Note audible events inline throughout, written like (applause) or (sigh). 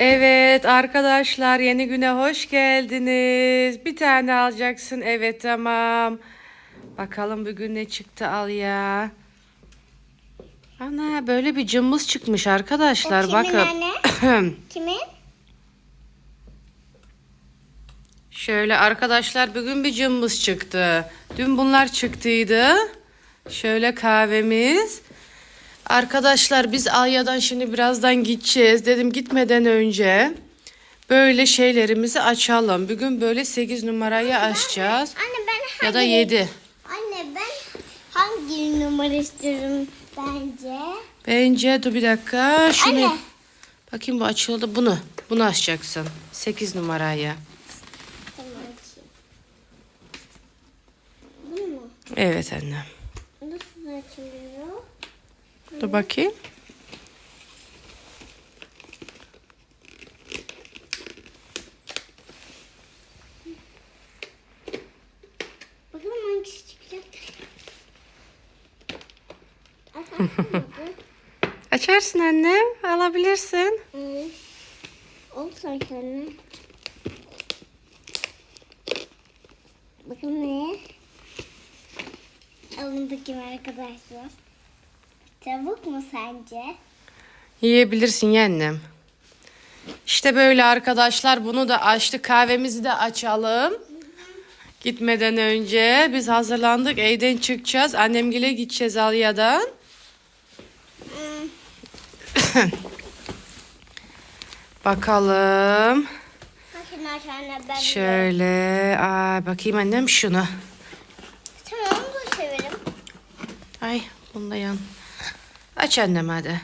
Evet arkadaşlar yeni güne hoş geldiniz. Bir tane alacaksın. Evet tamam. Bakalım bugün ne çıktı al ya. Ana böyle bir cımbız çıkmış arkadaşlar. O kimin Bakın. anne? (coughs) Kimin? Şöyle arkadaşlar bugün bir cımbız çıktı. Dün bunlar çıktıydı. Şöyle kahvemiz. Arkadaşlar biz Alya'dan şimdi birazdan gideceğiz. Dedim gitmeden önce böyle şeylerimizi açalım. Bugün böyle 8 numarayı açacağız. Anne ben hangi... Ya da 7. Anne ben hangi numara istiyorum bence? Bence dur bir dakika. Şunu Anne. bakayım bu açıldı. Bunu. Bunu açacaksın. 8 numarayı. Bunu mu? Evet annem. Nasıl açılıyor? Dur bakayım. (laughs) Açarsın annem. Alabilirsin. Ay, Oldu sanki anne. Bakın ne? Alın bakayım arkadaşlar. Tavuk mu sence? Yiyebilirsin ya annem. İşte böyle arkadaşlar bunu da açtık. Kahvemizi de açalım. Gitmeden önce biz hazırlandık. Evden çıkacağız. Annemgile gideceğiz Alya'dan. (coughs) Bakalım. Şöyle. Aa, bakayım annem şunu. Tamam bu severim. Ay bunu da yan. Aç annem hadi.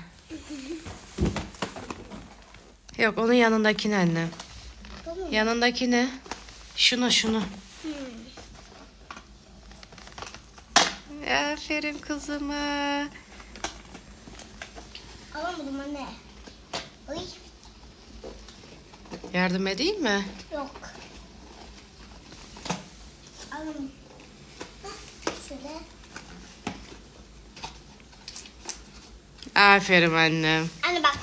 Yok onun yanındakini annem. Bu mu? Yanındakini. Şunu şunu. Aferin kızıma. Alamadım anne. Oy Yardım edeyim mi? yok. Hah, Şöyle. Aferin annem. Anne bak.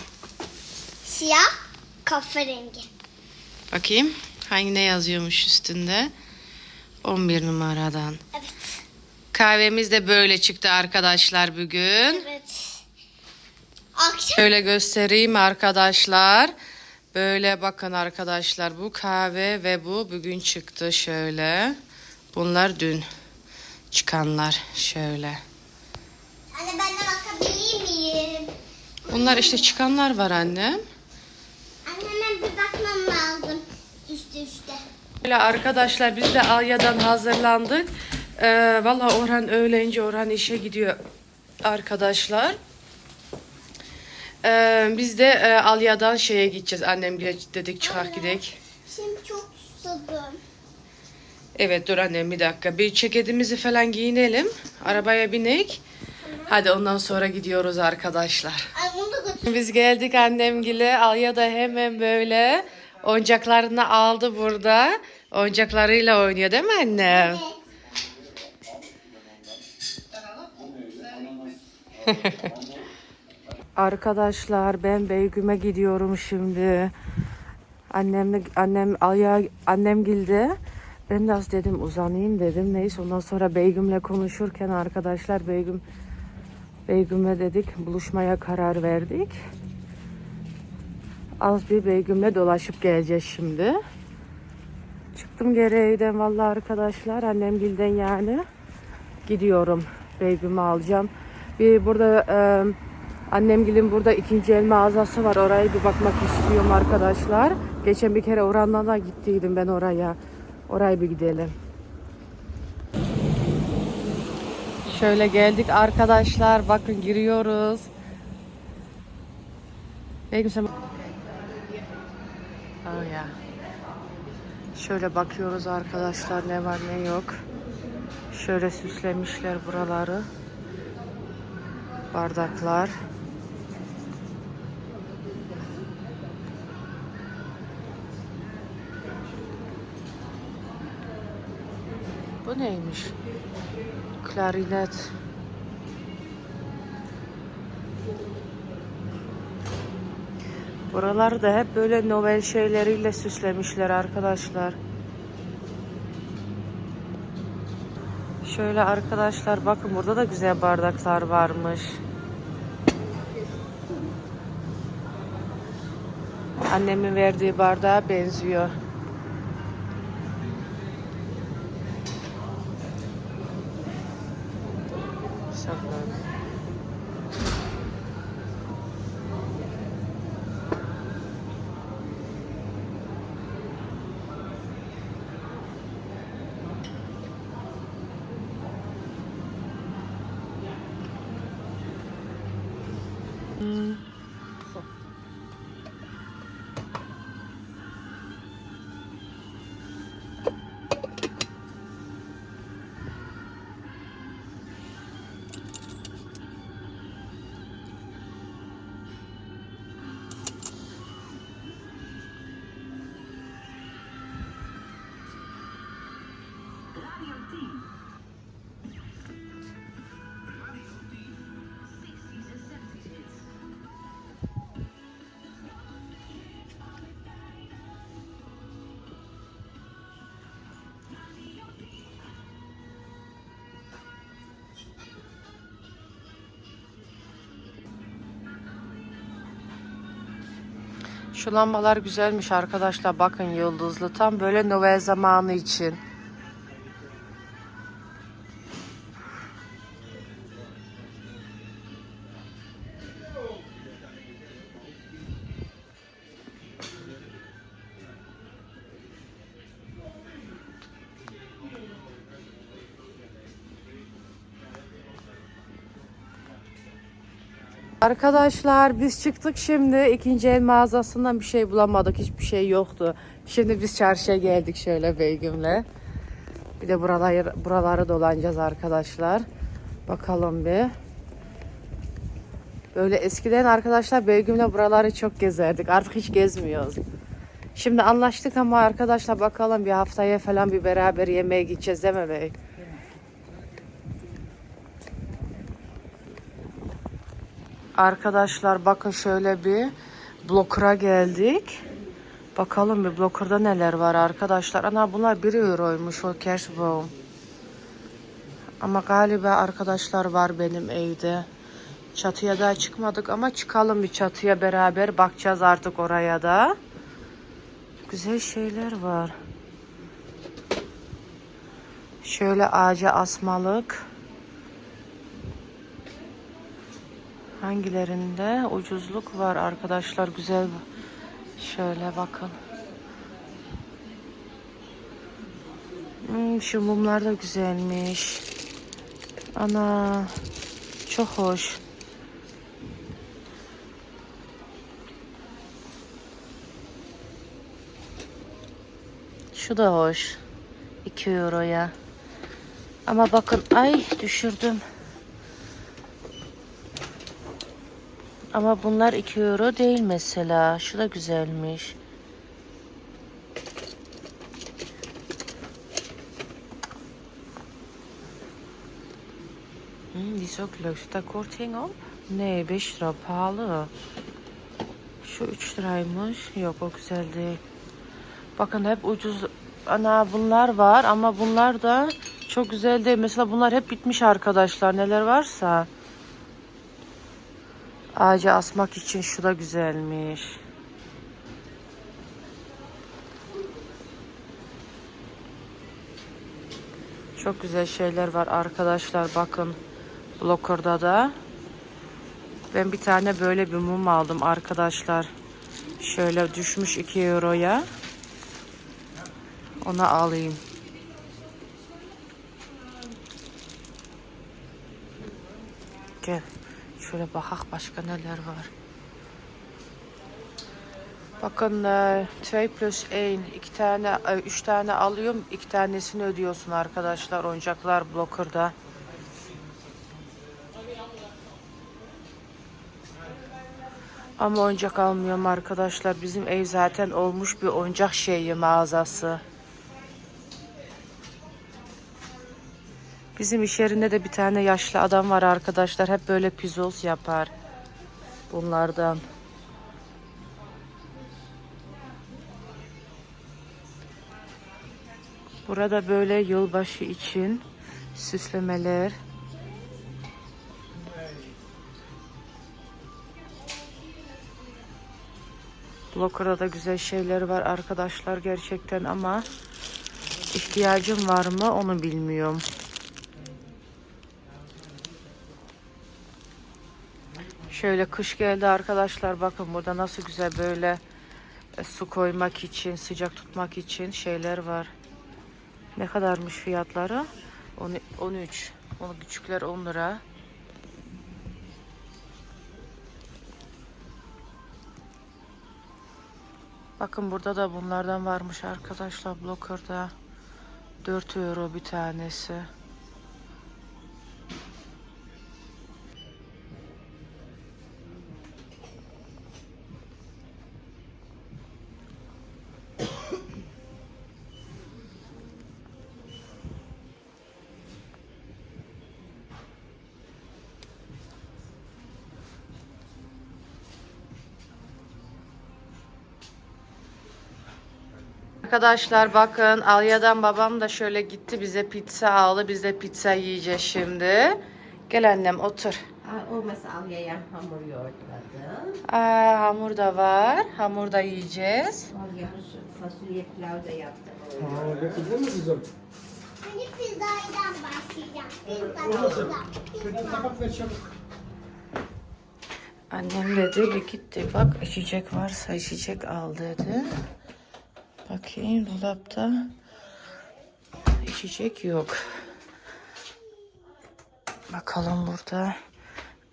Siyah kahverengi. Bakayım hangi ne yazıyormuş üstünde. 11 numaradan. Evet. Kahvemiz de böyle çıktı arkadaşlar bugün. Evet. Akşam Şöyle göstereyim arkadaşlar. Böyle bakın arkadaşlar bu kahve ve bu bugün çıktı şöyle. Bunlar dün çıkanlar şöyle. Anne ben? Bunlar işte çıkanlar var annem. Anneme bir bakmam lazım. Üstte üstte. Böyle arkadaşlar biz de Alya'dan hazırlandık. Ee, Valla Orhan öğlence Orhan işe gidiyor arkadaşlar. Ee, biz de e, Alya'dan şeye gideceğiz. Annem dedik çıkak gidek. Şimdi çok susadım. Evet dur annem bir dakika. Bir ceketimizi falan giyinelim. Arabaya binek. Hadi ondan sonra gidiyoruz arkadaşlar. Biz geldik annemgile. Alya da hemen böyle oyuncaklarını aldı burada. Oyuncaklarıyla oynuyor değil mi annem? (laughs) Arkadaşlar ben Beygüm'e gidiyorum şimdi. Annemle annem Alya annem gildi. Ben de az dedim uzanayım dedim. Neyse ondan sonra Beygüm'le konuşurken arkadaşlar Beygüm Beygüm'le dedik buluşmaya karar verdik. Az bir Beygüm'le dolaşıp geleceğiz şimdi. Çıktım geri evden vallahi arkadaşlar annem gilden yani. Gidiyorum Beygüm'ü alacağım. Bir burada e, annemgilin burada ikinci el mağazası var. Oraya bir bakmak istiyorum arkadaşlar. Geçen bir kere oranla da gittiydim ben oraya. Oraya bir gidelim. Şöyle geldik arkadaşlar. Bakın giriyoruz. Sen... Oh ya. Şöyle bakıyoruz arkadaşlar ne var ne yok. Şöyle süslemişler buraları. Bardaklar. Bu neymiş? Klarinet. Buraları da hep böyle Noel şeyleriyle süslemişler arkadaşlar. Şöyle arkadaşlar bakın burada da güzel bardaklar varmış. Annemin verdiği bardağa benziyor. Mm. Şu lambalar güzelmiş arkadaşlar. Bakın yıldızlı. Tam böyle Noel zamanı için. Arkadaşlar biz çıktık şimdi ikinci el mağazasından bir şey bulamadık hiçbir şey yoktu. Şimdi biz çarşıya geldik şöyle Beygüm'le. Bir de buraları, buraları dolanacağız arkadaşlar. Bakalım bir. Böyle eskiden arkadaşlar Beygüm'le buraları çok gezerdik. Artık hiç gezmiyoruz. Şimdi anlaştık ama arkadaşlar bakalım bir haftaya falan bir beraber yemeğe gideceğiz değil mi bey? Arkadaşlar bakın şöyle bir blokura geldik. Bakalım bir blokurda neler var arkadaşlar. Ana bunlar 1 euroymuş o Cashbow. Ama galiba arkadaşlar var benim evde. Çatıya da çıkmadık ama çıkalım bir çatıya beraber bakacağız artık oraya da. Güzel şeyler var. Şöyle ağaca asmalık. Hangilerinde ucuzluk var arkadaşlar güzel şöyle bakın. Hmm, şu mumlar da güzelmiş. Ana çok hoş. Şu da hoş. 2 euroya. Ama bakın ay düşürdüm. Ama bunlar 2 euro değil mesela. Şu da güzelmiş. Hmm, die is ook leuk. Zit daar korting op? Nee, 5 lira pahalı. Şu 3 liraymış. Yok o güzel değil. Bakın hep ucuz. Ana bunlar var ama bunlar da çok güzel değil. Mesela bunlar hep bitmiş arkadaşlar. Neler varsa. Ağaca asmak için şu da güzelmiş. Çok güzel şeyler var arkadaşlar bakın. Blokör'da da. Ben bir tane böyle bir mum aldım arkadaşlar. Şöyle düşmüş 2 euroya. Onu alayım. Gel. Şöyle bakak başka neler var. Bakın 2 plus 1. 2 tane, 3 tane alıyorum. 2 tanesini ödüyorsun arkadaşlar. Oyuncaklar blokırda. Ama oyuncak almıyorum arkadaşlar. Bizim ev zaten olmuş bir oyuncak şeyi mağazası. Bizim iş yerinde de bir tane yaşlı adam var arkadaşlar. Hep böyle püzoz yapar. Bunlardan. Burada böyle yılbaşı için süslemeler. Blokada da güzel şeyler var arkadaşlar gerçekten ama ihtiyacım var mı onu bilmiyorum. Şöyle kış geldi arkadaşlar bakın burada nasıl güzel böyle e, su koymak için sıcak tutmak için şeyler var. Ne kadarmış fiyatları? On- 13. Onu küçükler 10 lira. Bakın burada da bunlardan varmış arkadaşlar Blocker'da. 4 euro bir tanesi. Arkadaşlar bakın Alya'dan babam da şöyle gitti bize pizza aldı. Biz de pizza yiyeceğiz şimdi. Gel annem otur. Aa, O masalyaya hamur yoğurtladı. Aa, hamur da var. Hamur da yiyeceğiz. Alya'nın fasulye pilav da yaptı. Aa, getirdin mi kızım? Hani pizzadan başlayacağım. Pizza, pizza, çabuk. Annem dedi bir gitti bak içecek varsa içecek al dedi. Bakayım dolapta içecek yok. Bakalım burada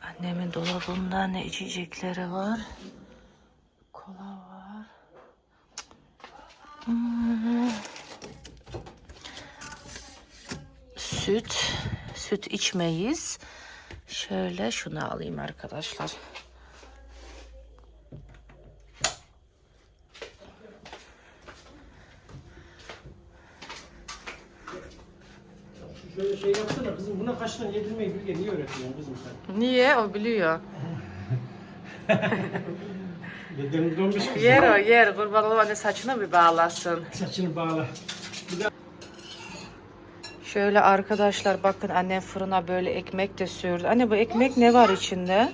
annemin dolabında ne içecekleri var. Kola var. Hmm. Süt. Süt içmeyiz. Şöyle şunu alayım arkadaşlar. Şöyle şey yapsana kızım. Buna tane yedirmeyi bilge niye öğretiyorsun kızım sen? Niye? O biliyor. (laughs) Dedenin donmuş kızım. Yer o yer. Kurban olayım anne saçını bir bağlasın. Saçını bağla. Şöyle arkadaşlar bakın annem fırına böyle ekmek de sürdü. Anne bu ekmek ne var içinde?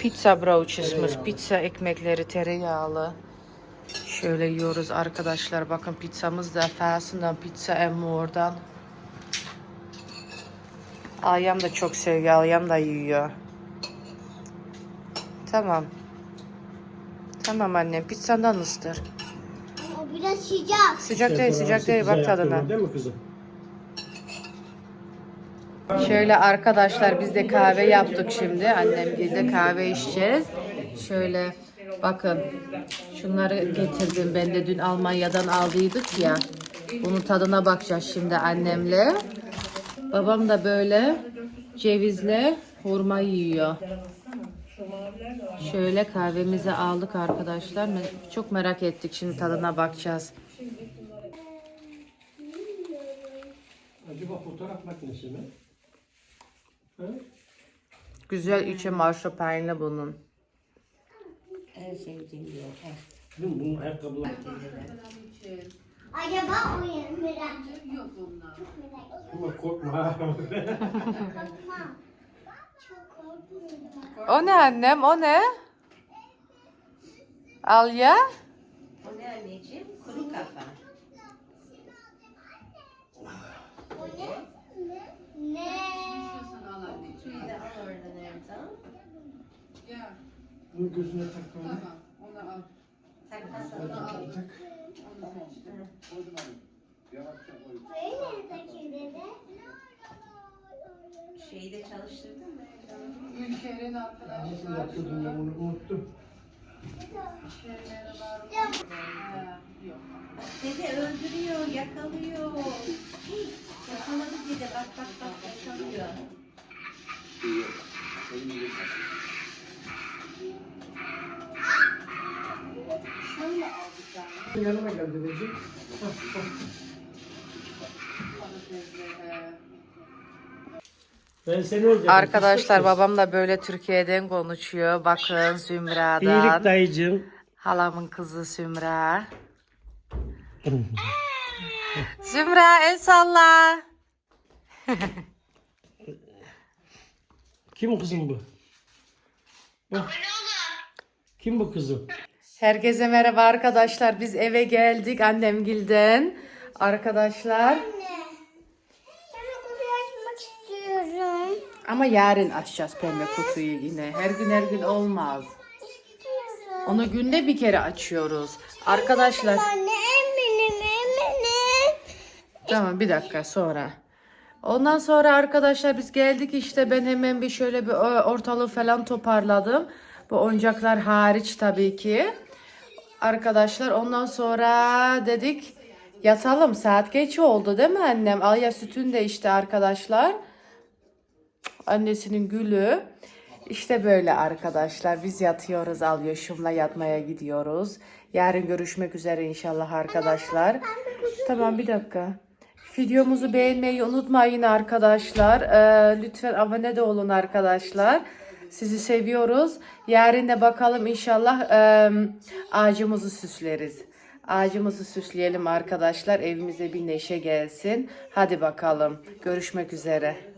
Pizza brownie. Pizza. Pizza ekmekleri tereyağlı. Şöyle yiyoruz arkadaşlar. Bakın pizzamız da Efes'inden pizza emmoğurdan. Alyam da çok seviyor. Alyam da yiyor. Tamam. Tamam annem. Pizzandan ıstır. O biraz sıcak. Sıcak değil sıcak değil. Bak tadına. Değil mi kızım? Şöyle arkadaşlar biz de kahve yaptık şimdi. Annem de kahve içeceğiz. Şöyle bakın şunları getirdim. Ben de dün Almanya'dan aldıydık ya. Bunun tadına bakacağız şimdi annemle. Babam da böyle cevizle hurma yiyor. Şöyle kahvemizi aldık arkadaşlar. Çok merak ettik. Şimdi tadına bakacağız. Acaba fotoğraf makinesi mi? Güzel içi marshmallow bunun. En sevdiğim yer. Eh. Kızım bunun ayakkabıları. Acaba o yer merak Yok onlar. Çok merak. Ama korkma. (laughs) Korkmam. Çok korkmuyorum. O ne annem? O ne? Alya? O ne anneciğim? Kuru kafa. O ne? Ne? Suyu da al oradan Erdoğan. Bunu gözüne tak böyle. Takmasana. Tak. Burayı nereye takayım dede? Şeyi de çalıştırdın mı Erdoğan? Nasıl yapıyordum ben onu unuttum. Dede öldürüyor, yakalıyor. Yakaladı dede bak bak bak yakalıyor. Yanıma gel dedeciğim. Ben seni öldürdüm. Arkadaşlar babam da böyle Türkiye'den konuşuyor. Bakın İyilik Zümra'dan. dayıcığım. Halamın kızı Sümra. Zümra el salla. Kim kızım bu? Bak. Kim bu kızım? Herkese merhaba arkadaşlar. Biz eve geldik annemgilden. Arkadaşlar Anne. Ben kutuyu açmak istiyorum. ama yarın açacağız pembe kutuyu yine. Her gün her gün olmaz. İstiyorum. Onu günde bir kere açıyoruz. Arkadaşlar Anne eminim eminim. Tamam bir dakika sonra. Ondan sonra arkadaşlar biz geldik işte ben hemen bir şöyle bir o- ortalığı falan toparladım. Bu oyuncaklar hariç tabii ki. Arkadaşlar ondan sonra dedik yatalım saat geç oldu değil mi annem? Alya sütün de işte arkadaşlar. Annesinin gülü. İşte böyle arkadaşlar biz yatıyoruz Alyoşum'la yatmaya gidiyoruz. Yarın görüşmek üzere inşallah arkadaşlar. Tamam bir dakika. Videomuzu beğenmeyi unutmayın arkadaşlar. Ee, lütfen abone de olun arkadaşlar. Sizi seviyoruz. Yarın da bakalım inşallah e, ağacımızı süsleriz. Ağacımızı süsleyelim arkadaşlar. Evimize bir neşe gelsin. Hadi bakalım. Görüşmek üzere.